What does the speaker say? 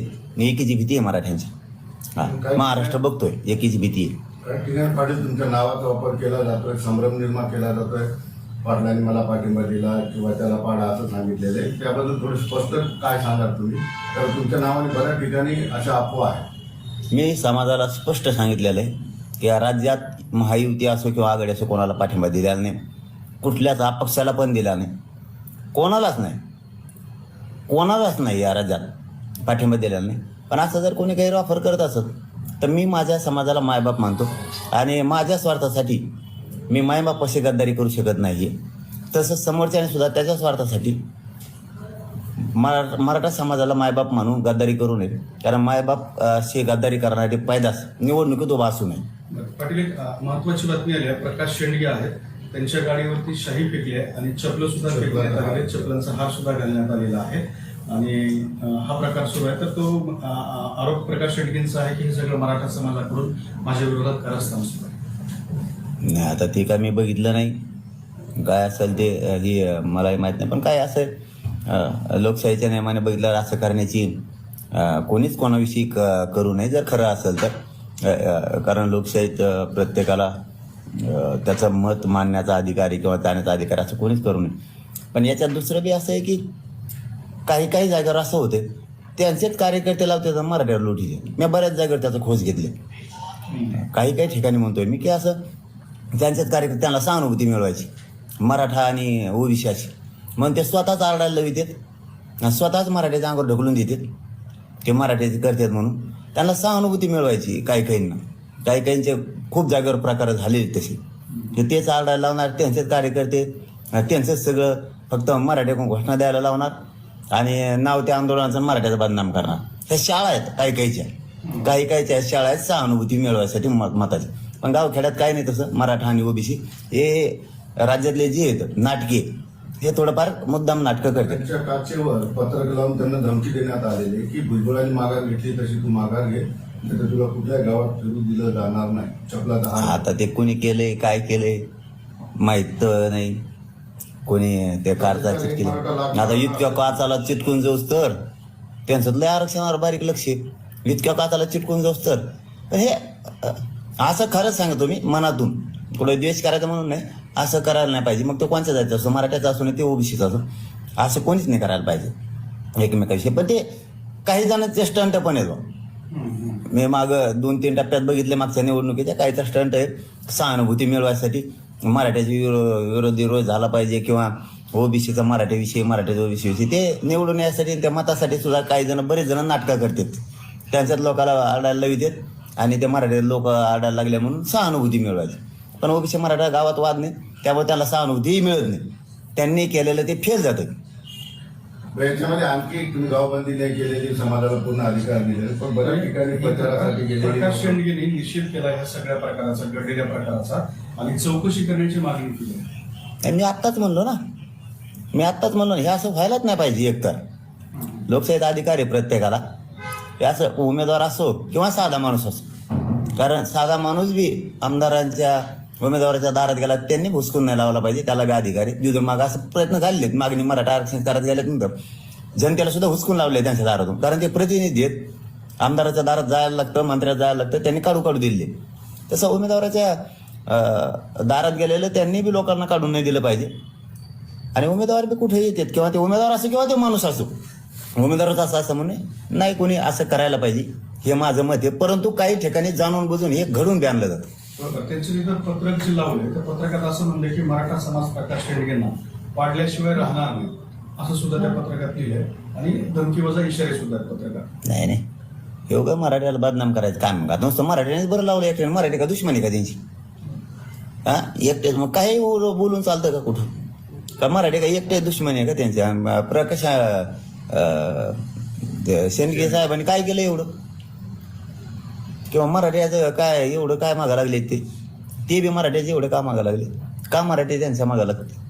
मी एकीची भीती आहे मराठ्यांची. हा. महाराष्ट्र बघतोय एकीची भीती आहे. कारण किरण पाटील तुमच्या नावाचा वापर केला जातोय संभ्रम निर्माण केला जातोय. पाटलांनी मला पाठिंबा दिला किंवा त्याला पाडा असं सांगितलेलं आहे. त्याबद्दल थोडं स्पष्ट काय सांगाल तुम्ही? कारण तुमच्या नावाने बऱ्याच ठिकाणी अशा अफवा आहे मी समाजाला स्पष्ट सांगितलेलं आहे की या राज्यात महायुती असो किंवा आघाडी असो कोणाला पाठिंबा दिलेला नाही. कुठल्याच अपक्षाला पण दिला नाही. कोणालाच नाही. कोणालाच नाही या राज्यात. पाठिंबा दिलेला नाही. पण असं जर कोणी काही ऑफर करत असत तर मी माझ्या समाजाला मायबाप मानतो. आणि माझ्या स्वार्थासाठी मी मायबापाशी गद्दारी करू शकत नाही तसंच समोरच्याने सुद्धा त्याच्या स्वार्थासाठी मरा मराठा समाजाला मायबाप मानून गद्दारी करू नये. कारण मायबाप शी गद्दारी करणारे पैदास निवडणुकीत उभा असू नये. पाटील एक महत्वाची बातमी आली आहे. प्रकाश शेंडगे आहेत. त्यांच्या गाडीवरती शाही फेकली आहे आणि चपलं सुद्धा फेकण्यात आलेली आहे चपलांचा हार सुद्धा घालण्यात आलेला आहे. आणि हा प्रकार सुरू आहे. तर तो आरोप प्रकाश शेंडगेंचा आहे की हे सगळं मराठा समाजाकडून माझ्या विरोधात कारस्थान सुरू आहे. नाही आता ते काय मी बघितलं नाही. काय असेल ते ही मलाही माहीत नाही. पण काय असं लोकशाहीच्या नियमाने बघितलं असं करण्याची कोणीच कोणाविषयी क करू नये. जर खरं असेल तर कारण लोकशाहीत प्रत्येकाला त्याचं मत मांडण्याचा अधिकार आहे किंवा जाण्याचा अधिकार असं कोणीच करू नये. पण याच्यात दुसरं बी असं आहे की काही काही जागेवर असं होते त्यांचेच कार्यकर्ते लावते तर मराठीवर लुटीचे. मी बऱ्याच जागेवर त्याचा खोज घेतले. काही काही ठिकाणी म्हणतोय मी की असं त्यांचेच कार्यकर्ते त्यांना सहानुभूती मिळवायची. मराठा आणि ओबीसी म्हणून मग ते स्वतःच आरडायला लावितात स्वतःच मराठीच्या अंगावर ढकलून देतात. ते मराठ्याचे करतात म्हणून. त्यांना सहानुभूती मिळवायची काही काहींना. काही काहींचे खूप जागेवर प्रकार झाले तसे. ते तेच आरडायला लावणार त्यांचेच कार्यकर्ते त्यांचंच सगळं फक्त मराठ्याकडून घोषणा द्यायला लावणार. आणि नाव त्या आंदोलनाचं मराठ्याचं बदनाम करणार. ह्या शाळा आहेत काही काहीच्या. काही काहीच्या शाळा आहेत सहानुभूती मिळवायसाठी मत मताची. पण गावखेड्यात काही नाही तसं मराठा आणि ओबीसी. हे राज्यातले जे आहेत नाटके हे थोडंफार मुद्दाम नाटकं काचेवर पत्रक लावून त्यांना धमकी देण्यात आलेली की भुजबळांनी माघार घेतली तशी तू माघार घे. तुला कुठल्या गावात फिरू दिलं जाणार नाही. चपलाचा हार आता ते कोणी केलंय काय केलंय माहीत नाही. कोणी ते कारचा चिटकेले आता इतक्या काचाला चिटकून जाऊस तर? त्यांचं लय आरक्षणावर बारीक लक्ष. इतक्या काचाला चिटकून जाऊस तर? हे असं खरंच सांगतो मी मनातून. पुढे द्वेष करायचा म्हणून नाही असं करायला नाही पाहिजे. मग तो कोणत्या जायचं असो मराठ्याचा असो नाही ते ओबीसीचा असो. असं कोणीच नाही करायला पाहिजे. एकमेकाविषयी पण ते काही जणांचे स्टंट पण येतो मी माग दोन तीन टप्प्यात बघितले मागच्या निवडणुकीच्या. काहीचा स्टंट आहे. सहानुभूती मिळवायसाठी. मराठ्याची विरो विरोध विरोध झाला पाहिजे किंवा ओबीसीचा मराठीविषयी मराठ्याच्या ओबीसी विषयी ते निवडून यासाठी आणि त्या मतासाठी सुद्धा काही जण बरेच जण नाटकं करतात. त्यांच्यात लोकांना आडायला लावितात आणि ते मराठी लोक आडायला लागले म्हणून सहानुभूती मिळवायची. पण ओबीसी मराठा गावात वाद नाही त्यामुळे त्याला सहानुभूतीही मिळत नाही. त्यांनी केलेलं ते फेल जातं. याच्यामध्ये आणखी तुम्ही गावबंदी नाही केलेली समाजाला पूर्ण अधिकार दिलेले पण बऱ्याच ठिकाणी प्रचारासाठी शेंडगेंनी निषेध केला या सगळ्या प्रकाराचा घडलेल्या प्रकाराचा. आणि चौकशी करण्याची मागणी केली. आणि मी आत्ताच म्हणलो ना. मी आत्ताच म्हणलो ना हे असं व्हायलाच नाही पाहिजे एकतर. लोकशाहीचा अधिकार आहे प्रत्येकाला. हे असं उमेदवार असो किंवा साधा माणूस असो. कारण साधा माणूस बी आमदारांच्या उमेदवाराच्या दारात गेला त्यांनी भुसकून नाही लावला पाहिजे. त्याला बी अधिकारी तिथून माग असं प्रयत्न झालेत मागणी मराठा आरक्षण करत गेले नंतर. जनतेला सुद्धा हुसकून लावले त्यांच्या दारातून. कारण ते प्रतिनिधी आहेत. आमदाराच्या दारात जायला लागतं मंत्र्यात जायला लागतं. त्यांनी काढू काढू दिले तसं उमेदवाराच्या दारात गेलेलं त्यांनी बी लोकांना काढून नाही दिलं पाहिजे. आणि उमेदवार बी कुठे येतात. किंवा ते उमेदवार असो किंवा ते माणूस असो. उमेदवारच असं असं म्हणे नाही कोणी असं करायला पाहिजे. हे माझं मत आहे. परंतु काही ठिकाणी जाणून बुजून हे घडून बी आणलं जातं. त्यांचं तिथं पत्रक जे लावले त्या पत्रकात असं म्हणलं की मराठा समाज प्रकाश शेडगेंना पाडल्याशिवाय राहणार नाही. असं सुद्धा त्या पत्रकात लिहिलंय. आणि धमकीवजा इशारे सुद्धा पत्रकात. नाही नाही. हे उगा मराठ्याला बदनाम करायचं काय मग आता नुसतं मराठ्यानेच बरं लावलं एकट्याने मराठी का दुश्मनी का त्यांची? हा? एकटेच. मग काही बोलून चालतं का कुठं? का मराठी का एकटे दुश्मनी आहे का त्यांच्या प्रकाश ते शेंडगे साहेबांनी काय केलं एवढं? किंवा मराठ्याचं काय एवढं काय मागा लागले ते? ते बी मराठ्याचे एवढे का मागा लागले का मराठी त्यांच्या मागा लागते